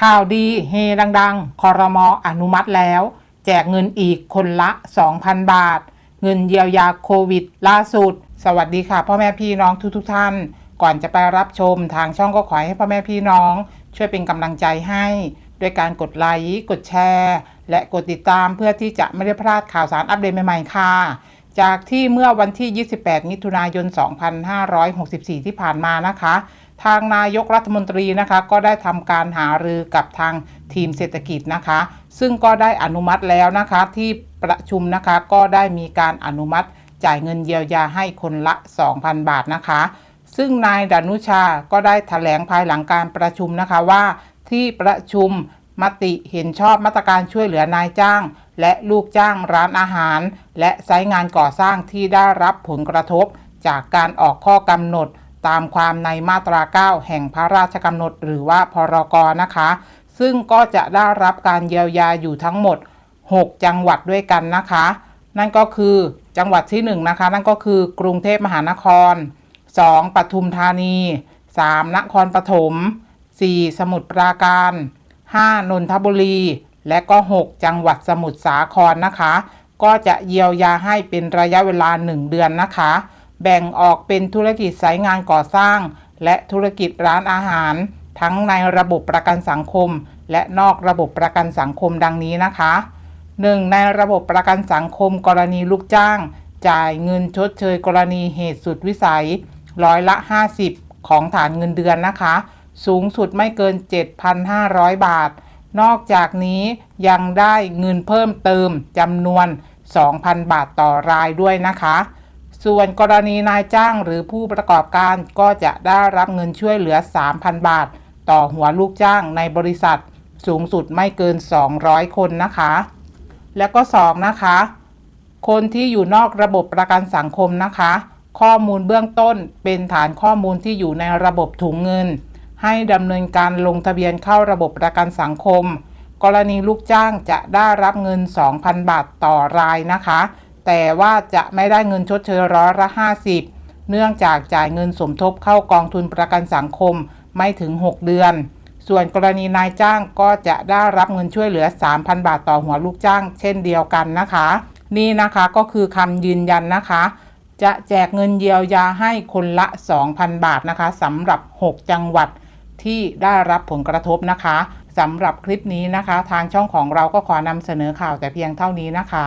ข่าวดีเฮดังๆ คอรมออนุมัติแล้ว แจกเงินอีกคนละ 2,000 บาท เงินเยียวยาโควิด ล่าสุด สวัสดีค่ะ พ่อแม่พี่น้องทุกๆทท่าน ก่อนจะไปรับชมทางช่องก็ขอให้พ่อแม่พี่น้อง ช่วยเป็นกำลังใจให้ ด้วยการกดไลค์กดแชร์ และกดติดตามเพื่อที่จะไม่ได้พลาดข่าวสารอัปเดตใหม่ๆค่ะ จากที่เมื่อวันที่ 28 มิถุนายน 2564 ที่ผ่านมานะคะ ทางนายกรัฐมนตรีนะคะก็ได้ทำการหารือกับทางทีมเศรษฐกิจนะคะ ซึ่งก็ได้อนุมัติแล้วนะคะที่ประชุมนะคะก็ได้มีการอนุมัติจ่ายเงินเยียวยาให้คนละ 2,000 บาทนะคะ ซึ่งนายดานุชาก็ได้ถแถลงภายหลังการประชุมนะคะว่า ที่ประชุมมติเห็นชอบมาตรการช่วยเหลือนายจ้าง และลูกจ้างร้านอาหาร และไซต์งานก่อสร้างที่ได้รับผลกระทบ จากการออกข้อกำหนด ตามความในมาตรา 9 แห่งพระราชกำหนดหรือว่าพรกนะคะ ซึ่งก็จะได้รับการเยียวยาอยู่ทั้งหมด 6 จังหวัดด้วยกันนะคะ นั่นก็คือจังหวัดที่ 1 นะคะ นั่นก็คือกรุงเทพมหานคร 2. ปทุมธานี 3. นครปฐม 4. สมุทรปราการ 5. นนทบุรี และก็ 6 จังหวัดสมุทรสาครนะคะ ก็จะเยียวยาให้เป็นระยะเวลา 1 เดือนนะคะ แบ่งออกเป็นธุรกิจสายงานก่อสร้าง และธุรกิจร้านอาหาร ทั้งในระบบประกันสังคม และนอกระบบประกันสังคมดังนี้นะคะ 1. ในระบบประกันสังคมกรณีลูกจ้าง จ่ายเงินชดเชยกรณีเหตุสุดวิสัยร้อยละ 50 ของฐานเงินเดือนนะคะ สูงสุดไม่เกิน 7,500 บาท นอกจากนี้ยังได้เงินเพิ่มเติมจำนวน 2,000 บาทต่อรายด้วยนะคะ ส่วนกรณีนายจ้างหรือผู้ประกอบการก็จะได้รับเงินช่วยเหลือ 3,000 บาท ต่อหัวลูกจ้างในบริษัท สูงสุดไม่เกิน 200 คนนะคะ แล้วก็ 2 นะคะ คนที่อยู่นอกระบบประกันสังคมนะคะ ข้อมูลเบื้องต้นเป็นฐานข้อมูลที่อยู่ในระบบถุงเงิน ให้ดำเนินการลงทะเบียนเข้าระบบประกันสังคม กรณีลูกจ้างจะได้รับเงิน 2,000 บาทต่อรายนะคะ แต่ว่าจะไม่ได้เงินชดเชยร้อยละ 50 เนื่องจากจ่ายเงินสมทบเข้ากองทุนประกันสังคมไม่ถึง 6 เดือน ส่วนกรณีนายจ้างก็จะได้รับเงินช่วยเหลือ 3,000 บาทต่อหัวลูกจ้าง เช่นเดียวกันนะคะ นี่นะคะก็คือคำยืนยันนะคะ จะแจกเงินเยียวยาให้คนละ 2,000 บาทนะคะสำหรับ 6 จังหวัดที่ได้รับผลกระทบนะคะสำหรับคลิปนี้นะคะ ทางช่องของเราก็ขอนำเสนอข่าวแต่เพียงเท่านี้นะคะ